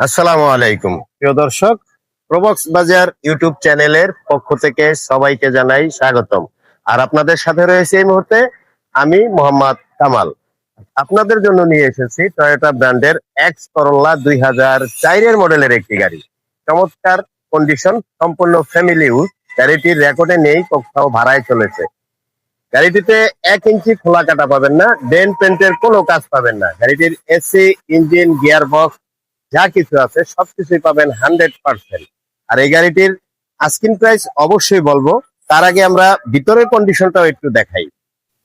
আসসালামু আলাইকুম। প্রিয় দর্শক প্রবক্স বাজার ইউটিউব চ্যানেলের পক্ষ থেকে সবাইকে জানাই স্বাগতম। আর আপনাদের সাথে রয়েছে এই মুহূর্তে আমি মোহাম্মদ কামাল। আপনাদের জন্য নিয়ে এসেছি টয়োটা ব্র্যান্ডের এক্স করোলা দুই হাজার চারের মডেলের একটি গাড়ি। চমৎকার কন্ডিশন সম্পূর্ণ ফ্যামিলি ইউজ গাড়িটির রেকর্ডে নেই, কোথাও ভাড়ায় চলেছে। গাড়িটিতে এক ইঞ্চি খোলা কাটা পাবেন না ডেন পেন্টের কোনো কাজ পাবেন না। গাড়িটির এসি ইঞ্জিন গিয়ার বক্স যা কিছু আছে সবকিছুই পাবেন হান্ড্রেড পার্সেন্ট। আর এই গাড়িটির আস্কিন প্রাইস অবশ্যই বলব, তার আগে আমরা ভিতরের কন্ডিশনটাও একটু দেখাই।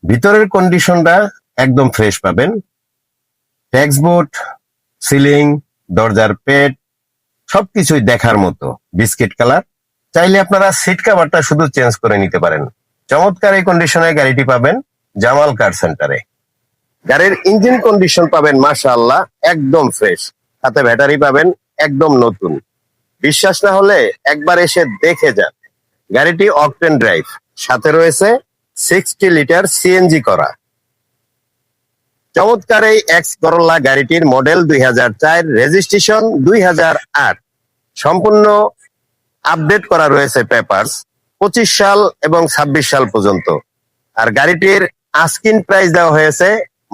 ভিতরের কন্ডিশনটা একদম ফ্রেশ পাবেন। ট্যাক্সবোর্ড সিলিং দরজার পেট সবকিছুই দেখার মতো বিস্কিট কালার চাইলে আপনারা সিট কাভারটা শুধু চেঞ্জ করে নিতে পারেন। চমৎকার এই কন্ডিশনে গাড়িটি পাবেন জামাল কার সেন্টারে গাড়ির ইঞ্জিন কন্ডিশন পাবেন মাশাআল্লাহ একদম ফ্রেশ সাথে ব্যাটারি পাবেন একদম নতুন। বিশ্বাস না হলে একবার এসে দেখে যান। গাড়িটি অকটেন ড্রাইভ সাথে রয়েছে সিক্সটি লিটার সিএনজি করা। চমৎকার এই এক্স করোলা গাড়িটির মডেল দুই হাজার চার রেজিস্ট্রেশন দুই হাজার আট। সম্পূর্ণ আপডেট করা রয়েছে পেপারস পঁচিশ সাল এবং ছাব্বিশ সাল পর্যন্ত। আর গাড়িটির আস্কিন প্রাইস দেওয়া হয়েছে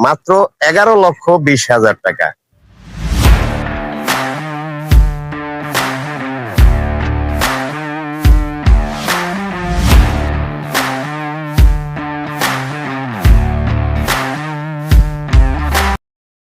মাত্র এগারো লক্ষ বিশ হাজার টাকা।